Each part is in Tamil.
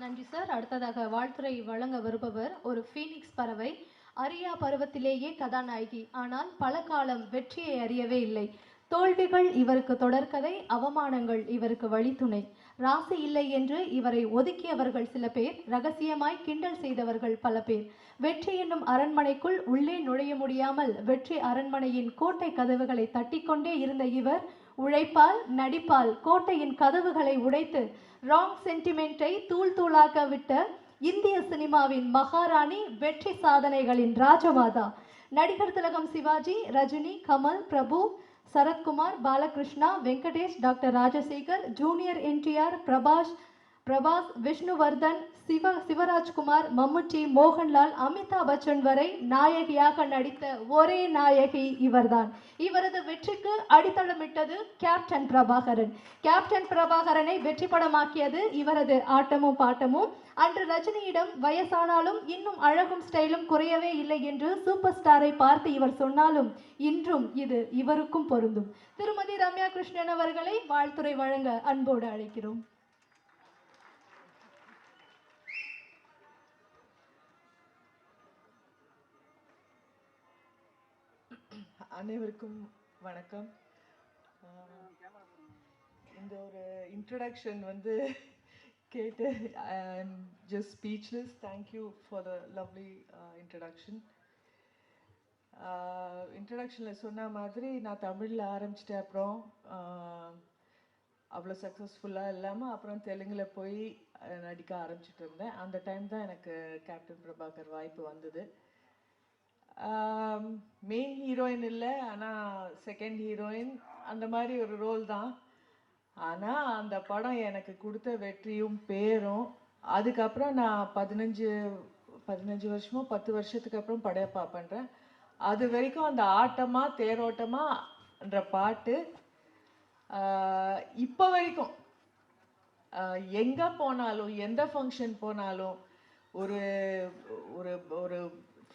நன்றி சார். அடுத்ததாக வாழ்த்துறை வழங்க வருபவர் ஒரு ஃபீனிக்ஸ் பறவை. அரியா பருவத்திலேயே கதாநாயகி. ஆனால் பல காலம் வெற்றியை அறியவே இல்லை. தோல்விகள் இவருக்கு தொடர்கதை அவமானங்கள் இவருக்கு வழித்துணை. ராசி இல்லை என்று இவரை ஒதுக்கியவர்கள் சில பேர் ரகசியமாய் கிண்டல் செய்தவர்கள் பல பேர். வெற்றி என்னும் அரண்மனைக்குள் உள்ளே நுழைய முடியாமல் வெற்றி அரண்மனையின் கோட்டை கதவுகளை தட்டிக்கொண்டே இருந்த இவர் உழைப்பால் நடிப்பால் கோட்டையின் கதவுகளை உடைத்து ராங் சென்டிமெண்ட்டை தூள் தூளாக்க விட்ட இந்திய சினிமாவின் மகாராணி வெற்றி சாதனைகளின் ராஜமாதா. நடிகர் திலகம் Sivaji Rajini Kamal Prabhu Sarathkumar Balakrishna Venkatesh doctor Rajasekhar junior NTR Prabhas Prabhas Vishnuvardhan Shiva Shivarajkumar Mammootty Mohanlal Amitabh Bachchan வரை நாயகியாக நடித்த ஒரே நாயகி இவர்தான். இவரது வெற்றிக்கு அடித்தளமிட்டது கேப்டன் பிரபாகரன். கேப்டன் பிரபாகரனை வெற்றி படமாக்கியது இவரது ஆட்டமும் பாட்டமும். அன்று ரஜினியிடம் வயசானாலும் இன்னும் அழகும் ஸ்டைலும் குறையவே இல்லை என்று சூப்பர் ஸ்டாரை பார்த்து இவர் சொன்னாலும் இன்றும் இது இவருக்கும் பொருந்தும். திருமதி ரம்யா கிருஷ்ணன் அவர்களை வாழ்த்துறை வழங்க அன்போடு அழைக்கிறோம். அனைவருக்கும் வணக்கம். இந்த ஒரு இன்ட்ரடக்ஷன் வந்து கேட்டு I am just speechless thank you for the lovely introduction இன்ட்ரடக்ஷனில் சொன்ன மாதிரி நான் தமிழில் ஆரம்பிச்சிட்டேன். அப்புறம் அவ்வளோ சக்ஸஸ்ஃபுல்லாக இல்லாமல் அப்புறம் தெலுங்கில் போய் நடிக்க ஆரம்பிச்சிட்டு இருந்தேன். அந்த டைம் தான் எனக்கு கேப்டன் பிரபாகர் வாய்ப்பு வந்தது. மெயின் ஹீரோயின் இல்லை ஆனால் செகண்ட் ஹீரோயின் அந்த மாதிரி ஒரு ரோல் தான். ஆனால் அந்த படம் எனக்கு கொடுத்த வெற்றியும் பேரும். அதுக்கப்புறம் நான் பதினஞ்சு பதினஞ்சு வருஷமோ பத்து வருஷத்துக்கு அப்புறம் படையப்பா பண்ணுறேன் அது வரைக்கும் அந்த ஆட்டமாக தேரோட்டமாகன்ற பாட்டு இப்போ வரைக்கும் எங்கே போனாலும் எந்த ஃபங்க்ஷன் போனாலும் ஒரு ஒரு ஒரு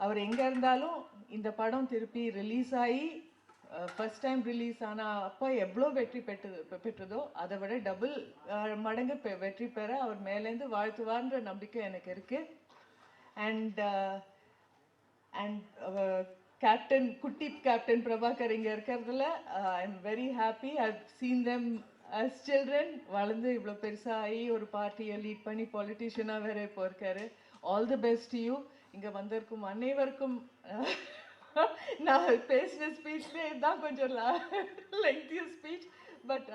அவர் எங்கே இருந்தாலும் இந்த படம் திருப்பி ரிலீஸ் ஆகி ஃபஸ்ட் டைம் ரிலீஸ் ஆனால் அப்போ எவ்வளோ வெற்றி பெற்று பெற்றதோ அதை விட டபுள் மடங்கு பெ- வெற்றி பெற அவர் மேலேருந்து வாழ்த்துவார்ன்ற நம்பிக்கை எனக்கு இருக்குது அண்ட் அண்ட் கேப்டன் குட்டி கேப்டன் பிரபாகர் இங்கே இருக்கிறதுல I am very happy I seen them as children வளர்ந்து இவ்வளோ பெருசாக ஆகி ஒரு பார்ட்டியை லீட் பண்ணி பொலிட்டிஷியனாக வேற இப்போ இருக்காரு. ஆல் தி பெஸ்ட் யூ இங்கே வந்திருக்கும் அனைவருக்கும் அஹ், நான் பேசின ஸ்பீச்லேயே தான் கொஞ்சம் லெங்க்திய ஸ்பீச் பட்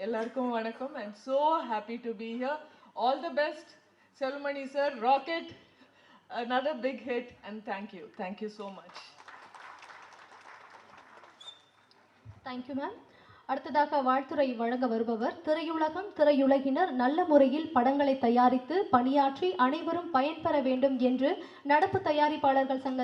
எல்லாருக்கும் வணக்கம் I am so happy to be here all the best செல்மணி sir rocket another big hit and thank you thank you so much thank you ma'am அடுத்ததாக வாழ்த்துறை வழங்க வருபவர் திரையுலகம் திரையுலகினர் நல்ல முறையில் படங்களை தயாரித்து பணியாற்றி அனைவரும் பயன்பெற வேண்டும் என்று நடப்பு தயாரிப்பாளர்கள் சங்க